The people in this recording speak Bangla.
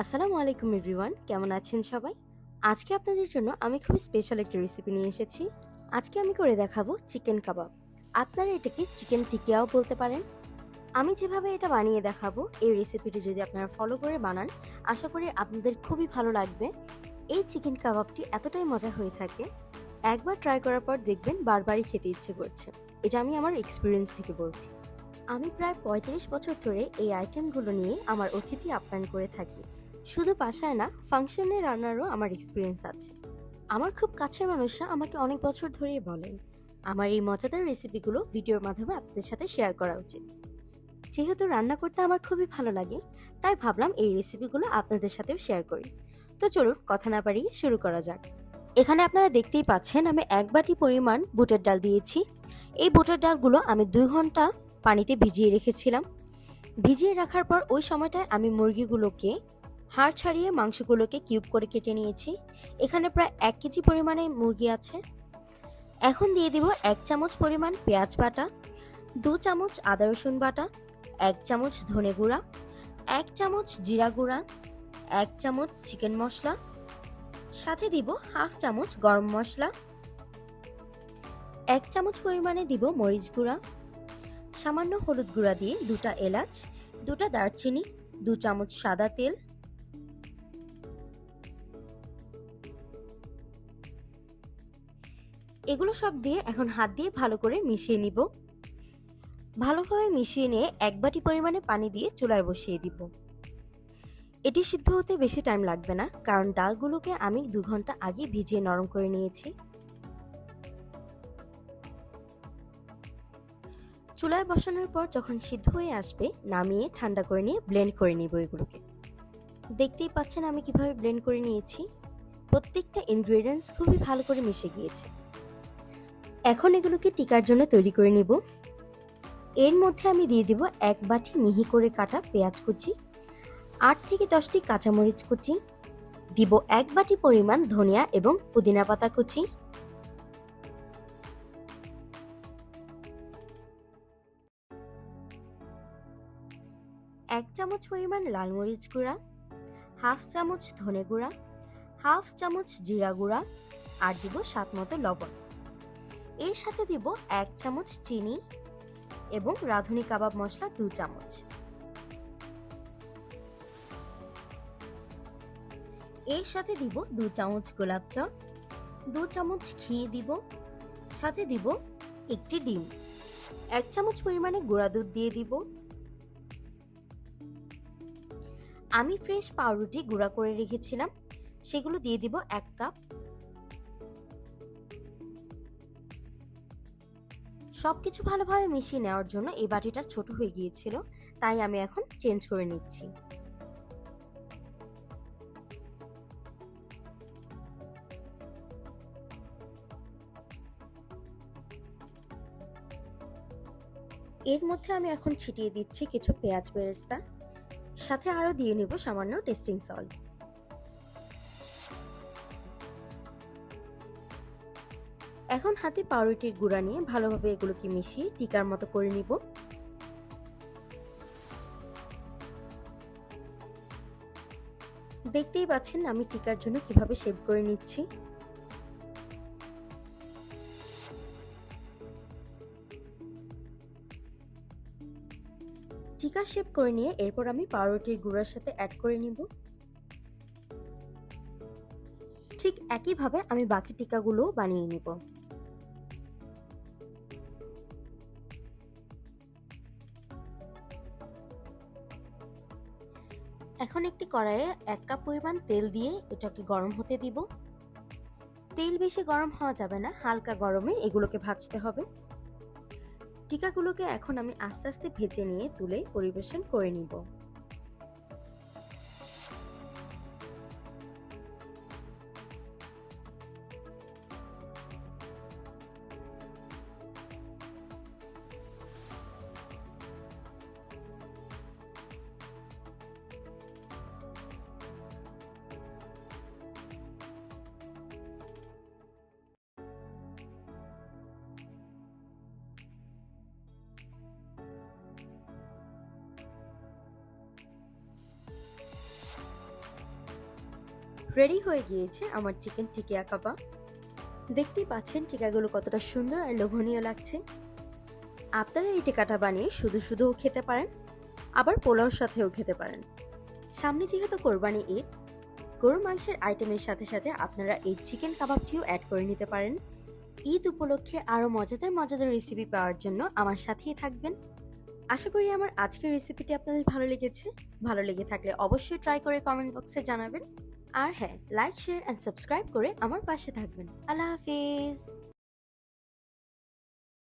আসসালামু আলাইকুম এভরিওয়ান, কেমন আছেন সবাই? আজকে আপনাদের জন্য আমি খুব স্পেশাল একটা রেসিপি নিয়ে এসেছি। আজকে আমি করে দেখাবো চিকেন কাবাব আপনারা এটাকে চিকেন টিকিয়াও বলতে পারেন। আমি যেভাবে এটা বানিয়ে দেখাবো, এই রেসিপিটি যদি আপনারা ফলো করে বানান, আশা করি আপনাদের খুবই ভালো লাগবে। এই চিকেন কাবাবটি এতটাই মজা হয়ে থাকে, একবার ট্রাই করার পর দেখবেন বারবারই খেতে ইচ্ছে করছে। এটা আমি আমার এক্সপিরিয়েন্স থেকে বলছি। আমি প্রায় পঁয়ত্রিশ বছর ধরে এই আইটেমগুলো নিয়ে আমার অতিথি আপ্যায়ন করে থাকি। শুধু বাসায় না ফাংশনে রান্নারও আমার এক্সপিরিয়েন্স আছে। আমার খুব কাছের মানুষরা আমাকে অনেক বছর ধরেই বলেন, আমার এই মজাদার রেসিপিগুলো ভিডিওর মাধ্যমে আপনাদের সাথে শেয়ার করা উচিত। যেহেতু রান্না করতে আমার খুবই ভালো লাগে, তাই ভাবলাম এই রেসিপিগুলো আপনাদের সাথেও শেয়ার করি। তো চলুন, কথা না বাড়িয়ে শুরু করা যাক। এখানে আপনারা দেখতেই পাচ্ছেন, আমি এক বাটি পরিমাণ বুটের ডাল দিয়েছি। এই বুটের ডালগুলো আমি দুই ঘণ্টা পানিতে ভিজিয়ে রেখেছিলাম। ভিজিয়ে রাখার পর ওই সময়টায় আমি মুরগিগুলোকে হাড় ছাড়িয়ে মাংসগুলোকে কিউব করে কেটে নিয়েছি। এখানে প্রায় এক কেজি পরিমাণে মুরগি আছে। এখন দিয়ে দিব এক চামচ পরিমাণ পেঁয়াজ বাটা, দু চামচ আদা রসুন বাটা, এক চামচ ধনে গুঁড়া, এক চামচ জিরা গুঁড়া, এক চামচ চিকেন মশলা, সাথে দিব হাফ চামচ গরম মশলা, এক চামচ পরিমাণে দিব মরিচ গুঁড়া, সামান্য হলুদ গুঁড়া দিয়ে দুটা এলাচ, দুটা দারচিনি, দু চামচ সাদা তেল এগুলো সব দিয়ে এখন হাত দিয়ে ভালো করে মিশিয়ে নিব। ভালোভাবে মিশিয়ে নিয়ে এক বাটি পরিমাণে পানি দিয়ে চুলায় বসিয়ে দিব। এটি সিদ্ধ হতে বেশি টাইম লাগবে না, কারণ ডালগুলোকে আমি দু ঘণ্টা আগে ভিজিয়ে নরম করে নিয়েছি। চুলায় বসানোর পর যখন সিদ্ধ হয়ে আসবে, নামিয়ে ঠান্ডা করে নিয়ে ব্লেন্ড করে নিব এগুলোকে। দেখতেই পাচ্ছেন আমি কীভাবে ব্লেন্ড করে নিয়েছি। প্রত্যেকটা ইনগ্রেডিয়েন্টস খুবই ভালো করে মিশে গিয়েছে। এখন এগুলোকে টিকার জন্য তৈরি করে নিব। এর মধ্যে আমি দিয়ে দিব এক বাটি মিহি করে কাটা পেঁয়াজ কুচি, আট থেকে দশটি কাঁচামরিচ কুচি, দিব এক বাটি পরিমাণ ধনিয়া এবং পুদিনা পাতা কুচি। এক চামচ পরিমাণ লাল মরিচ গুঁড়া, হাফ চামচ ধনে গুঁড়া, হাফ চামচ জিরা গুঁড়া আর দিব স্বাদ মতো লবণ। এর সাথে দিব এক চামচ চিনি এবং রাঁধুনি কাবাব মশলা দু চামচ। এর সাথে দিব দু চামচ গোলাপ জল, দু চামচ ঘি দিব, সাথে দিব একটি ডিম। এক চামচ পরিমাণে গুঁড়া দুধ দিয়ে দিব। আমি ফ্রেশ পাউরুটি গুঁড়া করে রেখেছিলাম, সেগুলো দিয়ে দিব এক কাপ। সবকিছু ভালোভাবে মিশিয়ে নেওয়ার জন্য এই বাটিটা ছোট হয়ে গিয়েছিল, তাই আমি এখন চেঞ্জ করে নিচ্ছি। এর মধ্যে আমি এখন ছিটিয়ে দিচ্ছি কিছু পেঁয়াজ বেরেস্তা, সাথে আরও দিয়ে নেব সামান্য টেস্টিং সল্ট। এখন হাতে পাউরুটির গুঁড়া নিয়ে ভালোভাবে এগুলোকে মিশিয়ে টিকার মতো করে নিব। দেখতেই পাচ্ছেন আমি টিকার জন্য কীভাবে শেপ করে নিচ্ছি। টিকা শেপ করে নিয়ে এরপর আমি পাউরুটির গুঁড়ার সাথে অ্যাড করে নিব। ঠিক একইভাবে আমি বাকি টিকাগুলোও বানিয়ে নিব। এখন একটি কড়াইয়ে এক কাপ পরিমাণ তেল দিয়ে এটাকে গরম হতে দিব। তেল বেশি গরম হওয়া যাবে না, হালকা গরমে এগুলোকে ভাজতে হবে। টিকাগুলোকে এখন আমি আস্তে আস্তে ভেজে নিয়ে তুলে পরিবেশন করে নিব। রেডি হয়ে গিয়েছে আমার চিকেন টিকিয়া কাবাব দেখতেই পাচ্ছেন টিকাগুলো কতটা সুন্দর আর লোভনীয় লাগছে। আপনারা এই টিকাটা বানিয়ে শুধু শুধুও খেতে পারেন, আবার পোলাওর সাথেও খেতে পারেন। সামনে যেহেতু কোরবানি ঈদ, গরুর মাংসের আইটেমের সাথে সাথে আপনারা এই চিকেন কাবাবটিও অ্যাড করে নিতে পারেন। ঈদ উপলক্ষে আরও মজাদার মজাদার রেসিপি পাওয়ার জন্য আমার সাথেই থাকবেন। আশা করি আমার আজকের রেসিপিটি আপনাদের ভালো লেগেছে। ভালো লেগে থাকলে অবশ্যই ট্রাই করে কমেন্ট বক্সে জানাবেন। আর হ্যাঁ লাইক শেয়ার অ্যান্ড সাবস্ক্রাইব করে আমার পাশে থাকবেন। আল্লাহ হাফিজ।